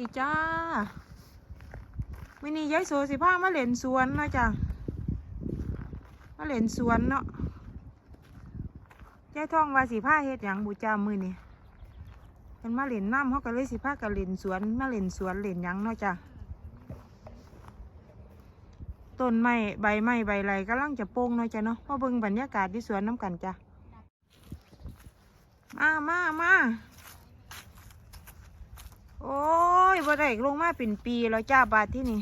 ดีจ้ามินี่ยายโสสิพามาเล่นสวนเนาะจ้ะมาเล่นสวนเนาะยายท่องว่าสิพาเฮ็ดหยังบูจามือนี่เป็นมาเล่นน้ำเขาก็เลยสิพากันเล่นสวนมาเล่นสวนเล่นหยังเนาะจ้ะต้นไม้ใบไม้ใบไรกำลังจะโป่งเนาะจ้ะเนาะมาเบิ่งบรรยากาศที่สวนน้ำกันจ้ะมามามา โอ้ยบ่ได้ลงมาเป็นปีแล้วจ้าบาทที่นี่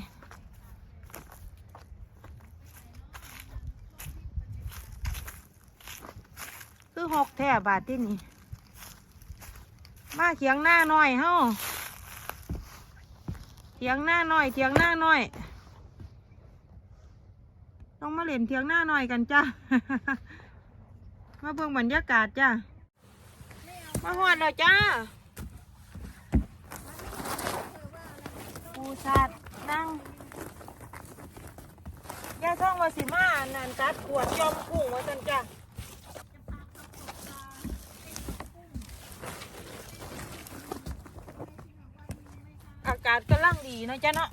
คือหกแท่บาทที่นี่มาเถียงหน้าหน่อยเฮ้าเถียงหน้าหน่อยเถียงหน้าหน่อยต้องมาเล่นเถียงหน้าหน่อยกันจ้ามาเบิ่งบรรยากาศจ้ามาหอดแล้วจ้า สัตว์นั่งยาท่องวาสิมานันตัดขวดจอมกุ้งไว้จันจ้าอากาศกำลังดีเนาะจ้ะเนาะ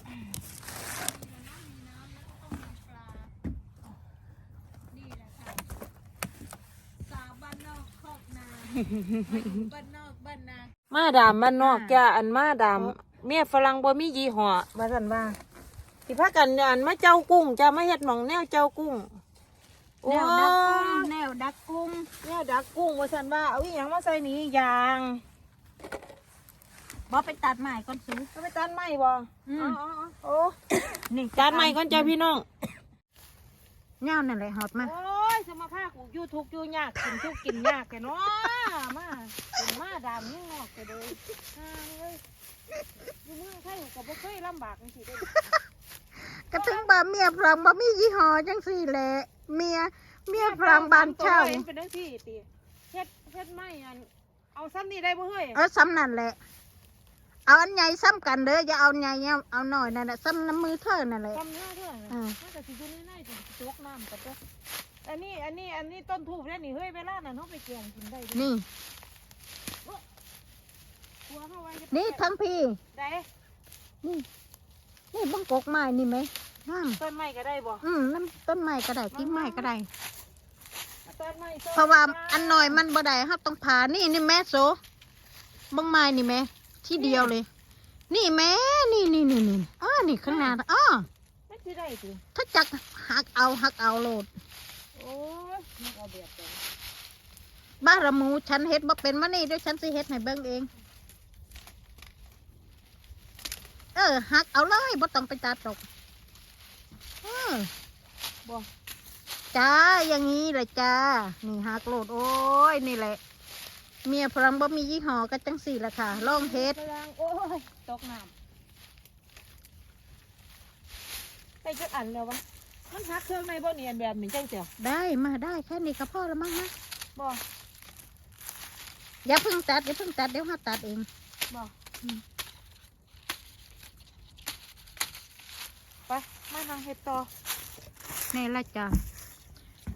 สาวบ้านนอกคอกนาบ้านนอกบ้านนามาดามมันนอกจ้าอันมาดาม เมียฝรั่งบ่มียี่ห้อมาสันว่าสิพากันอันมาเจ้ากุ้งจ้ามาเฮ็ดหมองแนวเจ้ากุ้งแนวดักกุ้งแนวดักกุ้งแนวดักกุ้งว่าสันว่าเอาอีหยังมาใส่นี่ยางบอไปตัดไม้ก่อนซื้อเอาไปตันไม้บ่อืมอ๋อๆๆโอ้นี่ตันไม้ก่อนจ้าพี่น้อง เงานั่นแหละหอบมา โอ้ยสมาภาคกูอยู่ทุกข์อยู่ยากกินทุกข์กินยากแกเนาะมาเป็นมาดามนี่งอกแกเลยฮ่าเลยอยู่เมืองไทยก็บ่เคยลำบากจังซี่เด้อก็ถึงบ่าเมียฝรั่งบ่มียี่ห้อจังสี่แหละเมียเมียฝรั่งบ้านเช่าห็นเป็นจังซี่ติเฮ็ดเฮ็ดไม่อันเอาซ้ำนี่ได้บ่เฮ้ยเออซ้ำนั่นแหละ เอาอันใหญ่ซ้ำกันเด้ออย่าเอาใหญ่เอาเอาหน่อยนั่นแหละซ้ำน้ำมือเธอนั่นแหละซ้ำเนื้อเท่านั้นอืมมันก็สิอยู่ในในสิจกน้ำกับเด้ออันนี้อันนี้อันนี้ต้นทูบแล้วนี่เฮ้ยเวลานั้นเฮาไปแกงกินได้เด้อนี่ครัวเฮาไว้เฮ็ดนี่ทั้งพี่ได้นี่นี่บังกกไม้นี่ไหมนั่งต้นไม้ก็ได้บ่อืมน้ำต้นไม้ก็ได้กิ่งไม้ก็ได้ ต้นไม้ต้นเพราะว่าอันหน่อยมันบ่ได้ครับต้องผ่านี่นี่แม่โซบังไม้นี่แม่ ที่เดียวเลย นี่แม่นี่นี่นี่นี่อ้อนี่ข้างหน้าอ้อมันสิได้ติถ้าจักหักเอาหักเอาโลด โอ้ยมันเอาแบบนั้นบ้าระหมูฉันเฮ็ดบ่เป็นมานี่เดี๋ยวฉันสิเฮ็ดให้เบิ่งเอง เออหักเอาเลยบ่ต้องไปตัดดอกเออบ่จ้าอย่างนี้แหละจ้า นี่หักโลดโอ้ยนี่แหละ เมียพลังบ่มียี่ห้อก็จังสี่ละค่ะลองเฮ็ด กำลังโอ้ยตกน้ำไปจักอันแล้ววะมันหักเครื่องในบ่เนียนแบบนี้จังเสียได้มาได้แค่นี้ก็พอแล้วมั้งนะ บ่อย่าเพิ่งตัดอย่าเพิ่งตัดเดี๋ยวเราตัดเอง บ่อืม ไปมานั่งเฮ็ดต่อนี่ละจ้า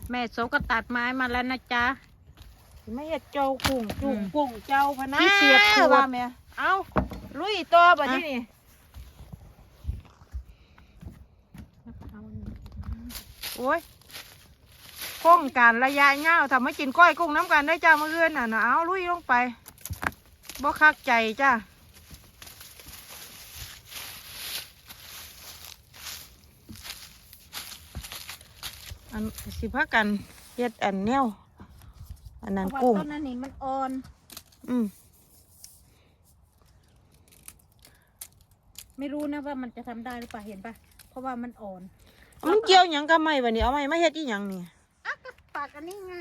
แม่โสก็ตัดไม้มาแล้วนะจ๊ะ สิมาเฮ็ดเจ้ากุ้งจุ่มอืมกุ้งเจ้าพะนะที่เสียบขวดว่าแม่เอาลุยต่อบัดนี้นี่โอ้ยโครงการระยะยาวทำให้กินก้อยกุ้งน้ำกันได้จ้ามื้ออื่นน่ะนะเอาลุยลงไปบ่คักใจจ้าอันสิพากันเฮ็ดอันแนว อันนั้นเพราะกุ้งว่าต้นนั้นนี่มันอ่อน อืมไม่รู้นะว่ามันจะทำได้หรือเปล่าเห็นปะเพราะว่ามันอ่อนมันเกี่ยวหยังกับไม้บัดนี้เอาไม้มาเฮ็ดอีหยังนี่อะก็ปากอันนี้ไง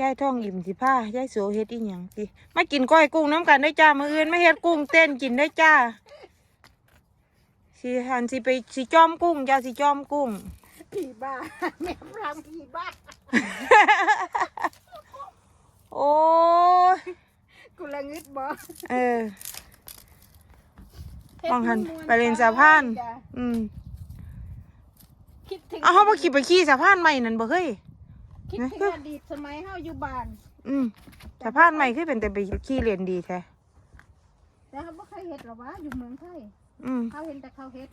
ยายท่องอิ่มสิผ้ายายโสเฮ็ดอีหยังติมากินก้อยกุ้งน้ำกันได้จ้ามื้ออื่นมาเฮ็ดกุ้งเต้นกินได้จ้าสิหันสิไปสิจอมกุ้งจ้าสิจอมกุ้ง ผีบ้าแม่พรามผีบ้า โอ้ยกูละงึดบ่เออมองหันไปเล่นสะพาน จ้ะอืมคิดถึงเอาเฮาบ่ขี่ไปขี่สะพานใหม่นั่นบ่เฮ้ยคิดนะถึงอดีตสมัยเฮาอยู่บ้านอืมสะพานใหม่คือเป็นแต่ไปขี่เล่นดีแท้แต่เขาบ่เคยเฮ็ดหรอวะอยู่เมืองไทยอืมเขาเห็นแต่เขาเฮ็ด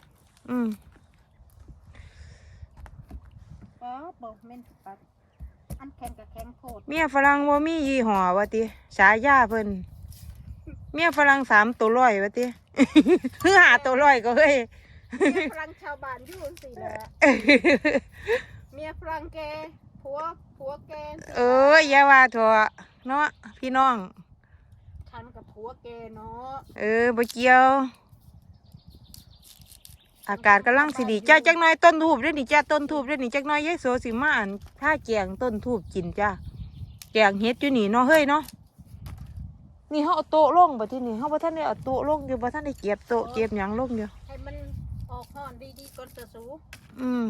อืม ป๊อบ่แม่นปักอันแข็งกับแข็งโคตรเมียฝรั่งว่ามียี่ห้อวะติฉายาเพิ่นเมียฝรั่งสามตัวร้อยวะติคือหาตัวร้อยก็เฮ้ยเมียฝรั่งชาวบ้านอยู่จังซี่แหละเมียฝรั่งแกผัวผัวแกเอออย่าว่าเถอะเนาะพี่น้องฉันกับผัวแกเนาะเออบ่เกี่ยว อากาศกำลังสิดีจ้าจักหน้อยต้นทูบด้วยนี่จ้าต้นทูบด้วยนี่จักหน้อยยายโสสิมาอันถ้าแกงต้นทูบกินจ้าแกงเฮ็ดอยู่นี่เนาะเฮ้ยเนาะนี่เฮาเอาโต๊ะลงบ่ที่นี่เฮาบ่ทันได้เอาโต๊ะลงอยู่บ่ทันได้เก็บโต๊ะเก็บหยังลงอยู่ให้มันออกห่อนดีๆก่อนจะสูอืม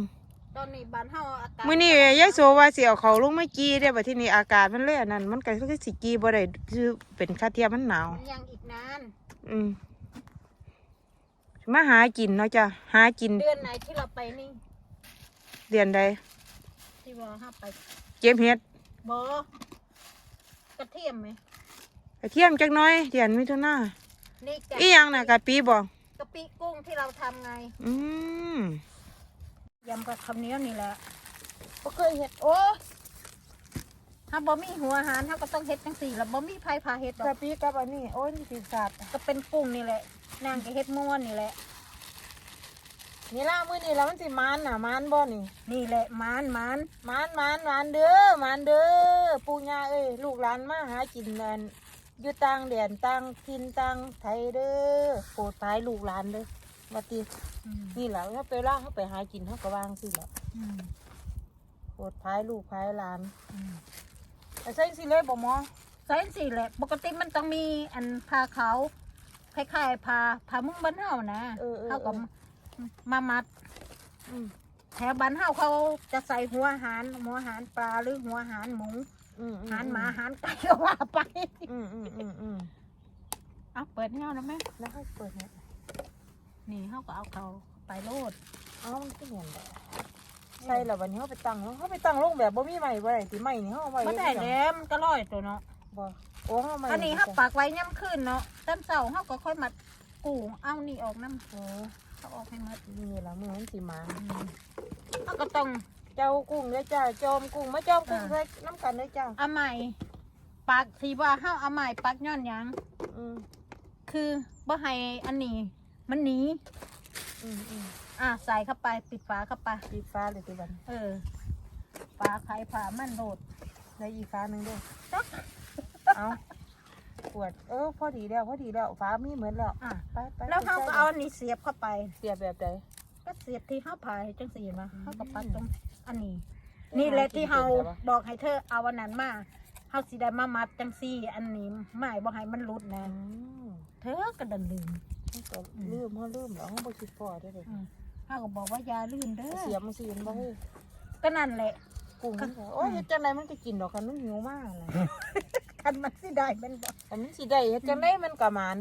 ตอนนี้บ้านเฮาอากาศมื้อนี้ยายโสว่าสิเอาเขาลงมากีเด้อบัดทีนี้อากาศมันเลยอันนั้นมันก็คือสิกีบ่ได้คือเป็นคาเทียมมันหนาวมันยังอีกนานอืม มาหากินเนาะจ้ะหากิน เดือนไหนที่เราไปนี่เดือนใดที่ว่าเฮาไปเก็บเห็ดบ่กระเทียมไหมกระเทียมจักหน้อยเดือนมิถุนานี่กะอีหยังน่ะกะปีบ่กะปิกุ้งที่เราทำไงอืมยำกับข้าวเหนียวนี่แหละบ่เคยเฮ็ดโอ้ ถ้าบ่มีหัวอาหารเฮาก็ต้องเฮ็ดจังซี่ล่ะบ่มีไผพาเฮ็ดดอกกะปีกับอันนี้โอ้ยนี่สิสัตว์ก็เป็นกุ้งนี่แหละนางก็เฮ็ดม่วนนี่แหละนี่ล่ะมื้อนี้แล้วมันสิมานน่ะมานบ่นี่ นี่แหละหมานหมานมานมานมานเด้อมานเด้อปู่ย่าเอ้ยลูกหลานมาหากินนั่นอยู่ต่างแดนต่างถิ่นต่างไทยเด้อโปรดภายลูกหลานเด้อว่าติอืมนี่แหละถ้าไปล่าเขาไปหากินเขาก็วางสิแหละอืมโปรดภายลูกภายหลานอืม แต่ใช่สิเลยบ่หมอใส่สิแหละ ปกติมันต้องมีอันผ้าขาวคล้ายๆผ้าผ้ามุ้งบ้านเฮานะเออเออเฮาก็มามัดอืมแถวบ้านเฮาเขาจะใส่หัวอาหารหัวอาหารปลาหรือหัวอาหารหมูอืมอาหารหมาอาหารไก่ก็ว่าไปอืมอืมอืมอืมเอาเปิดเฮาแล้วไหมแล้วเขาเปิดเนี่ยนี่เฮาก็เอาเขาไปโลดเอ้ามันก็เหมือนแบบ ใช่แล้ววันนี้เขาไปตั้งลงเขาไปตั้งลงแบบบ่มีไม้บ่ได้สิไม้นี่เขาเอาไว้บ่ได้แล้วมันก็ลอยตัวเนาะบ่โอ้เขาเอาไม้อันนี้เฮาปักไว้ย่ำคืนเนาะต้นเสาเฮาก็ค่อยมากูเอานี่ออกน้ำโอ้เขาออกให้หมดนี่ละมือมันสิมาเฮาก็ต้องเจ้ากุ้งเด้อจ้าจอมกุ้งมาจอมกุ้งใส่น้ำกันเด้อจ้าเอาใหม่ปักที่ว่าเฮาเอาใหม่ปักย้อนหยังอืมคือบ่ให้อันนี้มันหนี อืมอืมอะใส่เข้าไปปิดฝาเข้าไปอีฟ้าเลยติบันเออฝาไข่ฝามันโดดได้อีฟ้าหนึงเด้วยเอาปวด เออ พอดีแล้วพอดีแล้วฟ้ามีเหมือนแล้วอะไปไปแล้วเฮาก็เอาอันนี้เสียบเข้าไป เสียบแบบใดก็เสียบที่เฮาพายจังซี่มาอืมเฮาก็ปักตรงอันนี้ นี่แหละที่เฮาบอกให้เธอเอาอันนั้นมาเฮาสิได้มามัดจังซี่ อันนี้ไม่บ่ให้มันหลุดนะอืมเธอก็ดันลืม มันก็ลืมเขาลืมแล้วเขาบ่คิดพอได้อเลยอืมเฮาก็บอกว่าอย่าลืมเด้อเสียบมันสิเห็นบ่เฮ้ยก็นั่นแหละกุ้งมันก็โอ้ยเฮ็ดจังไดมันก็กินดอกคันมันหิวมากเลยคันมันสิได้แมันบ่แต่มันสิได้เฮ็ดจังไดมันก็หมาน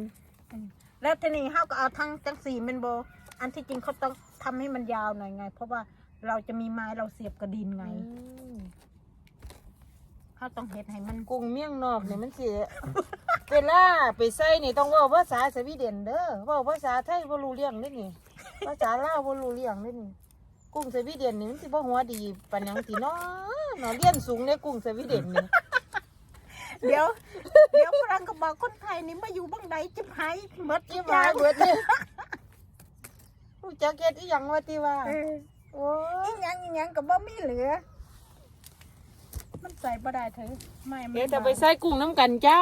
แล้วทีนี้เฮาก็เอาทั้งจังสี่แมันบ่อันที่จริงเขาต้องทำให้มันยาวหน่อยไง เพราะว่าเราจะมีไม้เราเสียบกระดินไงอืมเขาต้องเฮ็ดให้มันกุ้งเมี่ยงนอกนี่มันสิ เวลาไปใส่นี่ต้องเว้าภาษาสวีเดนเด้อเว้าภาษาไทยบ่รู้เรื่องเด้อนี่ ภาษาลาวบ่รู้เรื่องเด้อนี่ กุ้งสวีเดนนี่มันสิบ่หัวดีปานหยังติเนาะเนาะเรียนสูงในกุ้งสวีเดนนี่เดี๋ยว เดี๋ยวฝรั่งก็บอกคนไทยนี่มาอยู่บ้างใดจิบหายหมดจิมาเบิดเลยรู้จักเฮ็ดอีหยังว่าติว่าเออโอ้ยอีหยังอีหยังก็บ่มีเหลือ มันใส่บ่ได้เถอะไม่มันเดี๋ยวจะไปใส่กุ้งน้ำกันจ้า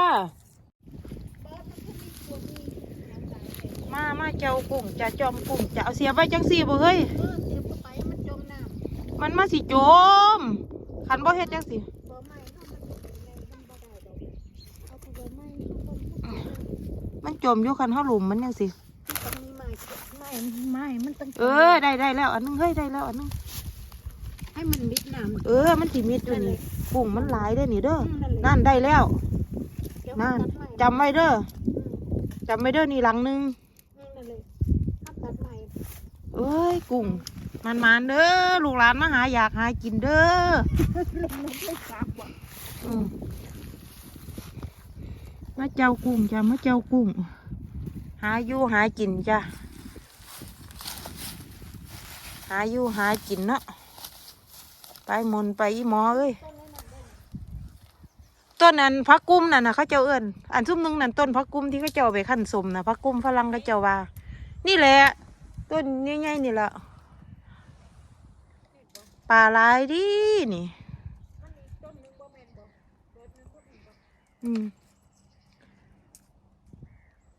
มามาเจ้ากุ้งจะจอมกุ้งจะเอาเสียบไว้จังสี่บ่เฮ้ยเออเสียบเข้าไปมันจมน้ำมันมาสิโจมคันบ่เฮ็ดจังสิบ่ไหม้เนาะมันมันบ่ได้ดอกเอาไปบ่ไหม้มันมันจมอยู่คันเฮาหลุมมันจังสิต้องมีไม้ไม้ไม้มันต้องเออได้ได้แล้วอันนึงเฮ้ยได้แล้วอันนึงให้มันมิดน้ำ เออ มันสิมิดอยู่นี่กุ้งมันหลายเด้อนี่เด้ออืมนั่นแหละนั่นได้แล้ว เดี๋ยวนั่นตัดไม้จำไว้เด้อจำไว้เด้อนี่หลังหนึง อืมนั่นเลยถ้าตัดไม้ เอ้ยกุ้งมันมานเด้อลูกหลานมาหาอยากหากินเด้อไม่จับว่ะมาเจ้ากุ้งจ้ามาเจ้ากุ้ง หาอยู่หากินจ้าหาอยู่หากินเนาะไปมนไปอีหมอเอ้ยต้นอันพักกุ้มน่ะนะเขาเจ้าเอิ้นอันซุ่มหนึงนั่นต้นพักกุ้มที่เขาเจ้าเอาไปขั้นสมนะพักกุ้มฝรั่งเขาเจ้าว่า นี่แหละ ต้นใหญ่ๆนี่แหละปลาหลายดินี่อืม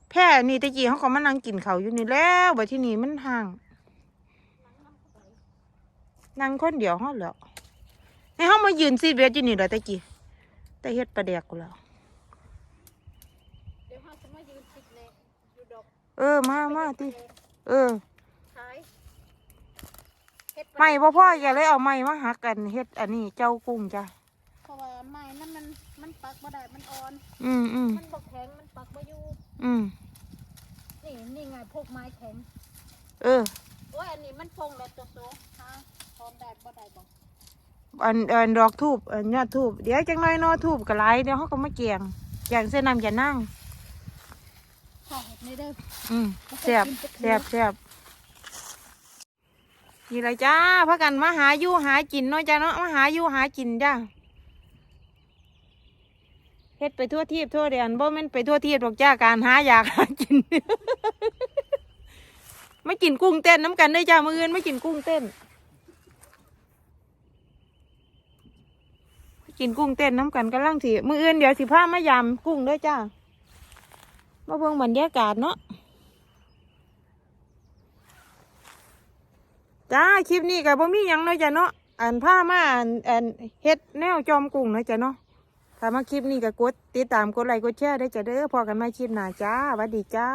แพร่นี่ตะกี้เขาก็มานั่งกินเขาวอยู่นี่แล้วบัดที่นี่มันห่าง นั่งคนเดียวเขาแล้วให้เขามายืนซีดเวทอยู่นี่เหรอตะกี้แต่เฮ็ดประเดกกูแล้วเดี๋ยวเฮาจะมายืนติดในอยู่ดอกเออ มามาติเออขายเฮ็ด ไม่พ่อพ่ออย่าเลยเอาไม้มาหักกันเฮ็ดอันนี้เจ้ากุ้งจ้ะเพราะว่าไม้นั่นมันมันปักบ่ได้มันอ่อน อืมอืมมันบ่แข็งมันปักบ่อยู่อืมนี่นี่ไงพวกไม้แข็งเออ โอ้ยอันนี้มันพงแล้วตัวโตฮะพร้อมได้บ่ได้บ่อันอันดอกทูบอันยอดทูบเดี๋ยวจังน้อยนอทูบก็หลายเดี๋ยวเขาก็มาเกียงเกียงเส้นน้ำอย่านั่งข้าวเห็ดนี่เด้ออืมแซ่บแซ่บแซ่บ นี่เลยจ้าพักกันมาหาอยู่หากินเนาะจ้าเนาะมาหาอยู่หากินจ้าเฮ็ดไปทั่วทีบทั่วเดียนบ่แม่นไปทั่วทีบหรอกจ้าการหาอยากหากินไม่กินกุ้งเต้นน้ำกันได้จ้ามืออื่นไม่กินกุ้งเต้นกินกุ้งเต้นน้ำกันกำลังสิมืออื่นเดี๋ยวสิพามายำกุ้งด้วยจ้ามาเบิ่งบรรยากาศเนาะ จ้าคลิปนี้กับ่มีหยังเนาะจ้ะเนาะอันผ้ามาอันอันเฮ็ดแนวจอมกุ้งเนาะจ้ะเนาะถ้ามาคลิปนี้ก็กดติดตามกดไลค์กดแชร์ได้จ้ะเด้อพอกันมาคลิปหน้าจ้าสวัสดีจ้า